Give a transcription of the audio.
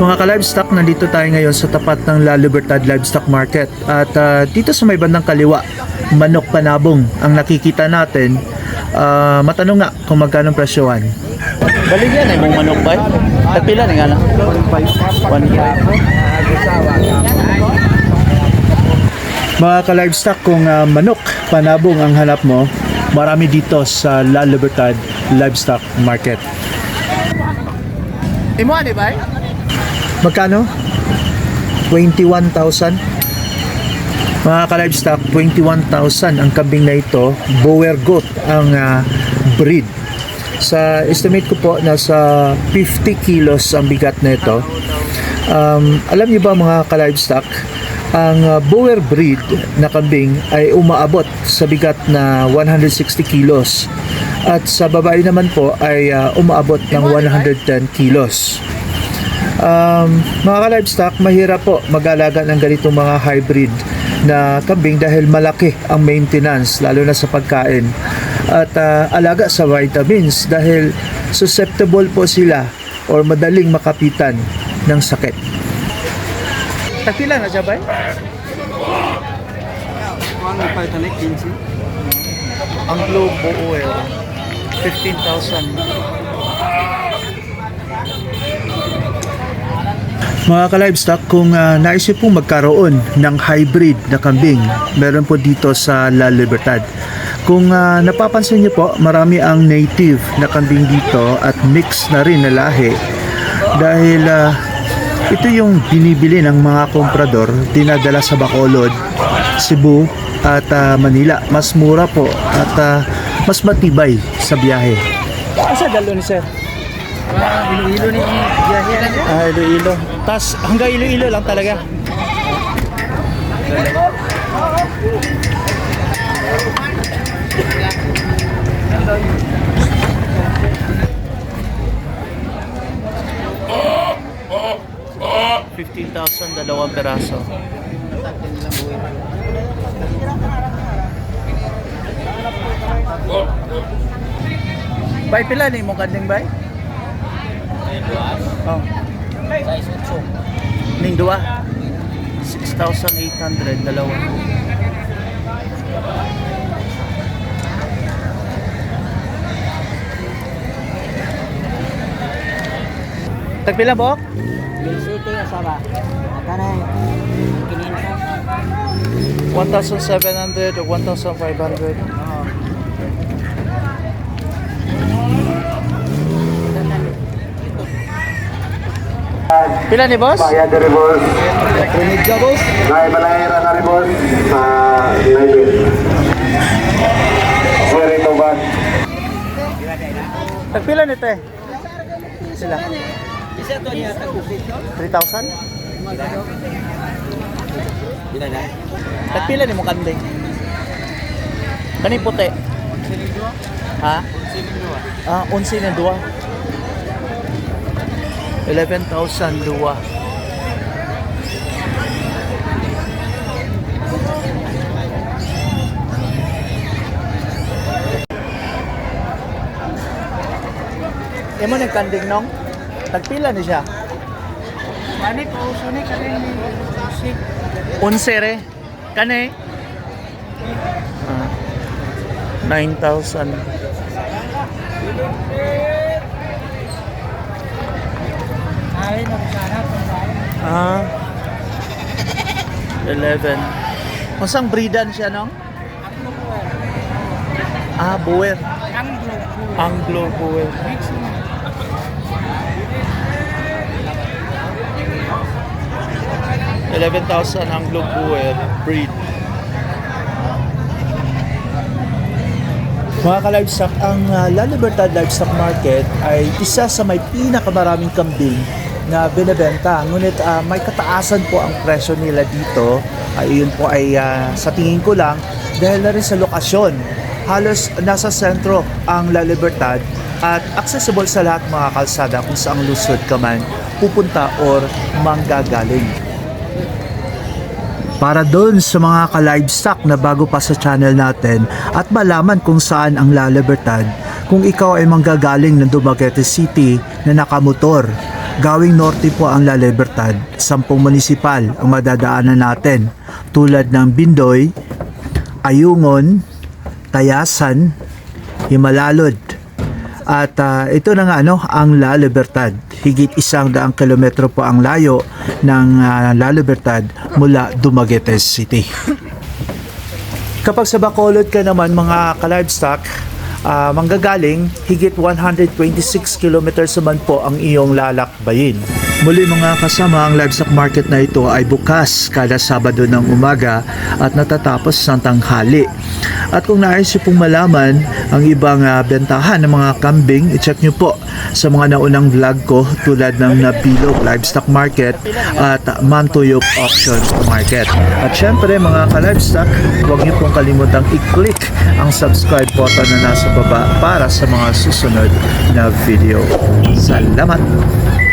Mga ka-livestock, nandito tayo ngayon sa tapat ng La Libertad Livestock Market. At ah, dito sa may bandang kaliwa, manok panabong ang nakikita natin. Ah, matanong nga kung magkano presyohan. Balik yan ay mong manok ba? Tagpila ni nga lang. 1.5. Mga ka-livestock, kung ah, manok panabong ang hanap mo, marami dito sa La Libertad Livestock Market. Imo ani ba? Magkano? 21,000. Mga ka-livestock, 21,000 ang kambing na ito. Boer goat ang ah, breed. Sa estimate ko po, nasa 50 kilos ang bigat na ito. Um, alam niyo ba mga ka-livestock, ang ah, Boer breed na kambing ay umaabot sa bigat na 160 kilos. At sa babae naman po ay ah, umaabot ng 110 kilos. Um, mga ka-livestock, mahirap po mag-alaga ng ganitong mga hybrid na kambing dahil malaki ang maintenance, lalo na sa pagkain. At ah, alaga sa vitamins dahil susceptible po sila or madaling makapitan ng sakit. Takila na siya ba? Ang Globe Oil, 15,000. Mga ka-livestock, kung uh, naisip pong magkaroon ng hybrid na kambing, meron po dito sa La Libertad. Kung ah, napapansin niyo po, marami ang native na kambing dito at mix na rin na lahi. Dahil ah, ito yung binibili ng mga komprador, dinadala sa Bacolod, Cebu at ah, Manila. Mas mura po at ah, mas matibay sa biyahe. Asa dalo ni sir? Iloilo ni biyahe na niya. Ah, Iloilo. Tas hanggang Iloilo lang talaga. Fifteen thousand dalawang peraso. Bay pila ni mo kanding bay? Oh. Ning dua. 6,800 dalawa. Tagpila bo? Bilsuto na saba. Kanay 1,700 o 1,500. Pila ni boss? Bayad dari bos. Rinig ka boss? Naik balahira dari bos. Sa Naibin. Sorry to bas. Tagpila ni te? Sila. 3,000? Tagpila ni mo kanding? Kani puti? Ha? Ah, 11 na dua. 11,000 dua. Imo nagkanding nong? Tagpila ni siya? Ani ko suni kanay ni si 11 re. Kane? Ah, 9,000. ay na sana Ah. 11. Masang breedan siya nong? Ah, Boer. ang grupo Anglo Boer. na. 11,000 Anglo Boer breed. Mga ka-livestock, ang uh, La Libertad Livestock Market ay isa sa may pinakamaraming kambing na binebenta. Ngunit ah, may kataasan po ang presyo nila dito. Ay yun po ay ah, sa tingin ko lang dahil na rin sa lokasyon. Halos nasa sentro ang La Libertad at accessible sa lahat mga kalsada kung saang lusod ka man pupunta or manggagaling. Para doon sa mga ka-livestock na bago pa sa channel natin at malaman kung saan ang La Libertad, kung ikaw ay manggagaling ng Dumaguete City na nakamotor, Gawing norte po ang La Libertad, sampung munisipal ang madadaanan natin tulad ng Bindoy, Ayungon, Tayasan, Himalalod. At ah, ito na nga ano, ang La Libertad. Higit isang daang kilometro po ang layo ng ah, La Libertad mula Dumaguete City. Kapag sa Bacolod ka naman mga ka-livestock, ah, manggagaling, higit 126 kilometers naman po ang iyong lalakbayin. Muli mga kasama, ang livestock market na ito ay bukas kada Sabado ng umaga at natatapos sa tanghali. At kung nais niyo pong malaman ang ibang ah, bentahan ng mga kambing, i-check niyo po sa mga naunang vlog ko tulad ng Nabilog Livestock Market at Mantuyok Auction Market. At syempre mga ka-livestock, huwag niyo pong kalimutang i-click ang subscribe button na nasa baba para sa mga susunod na video. Salamat!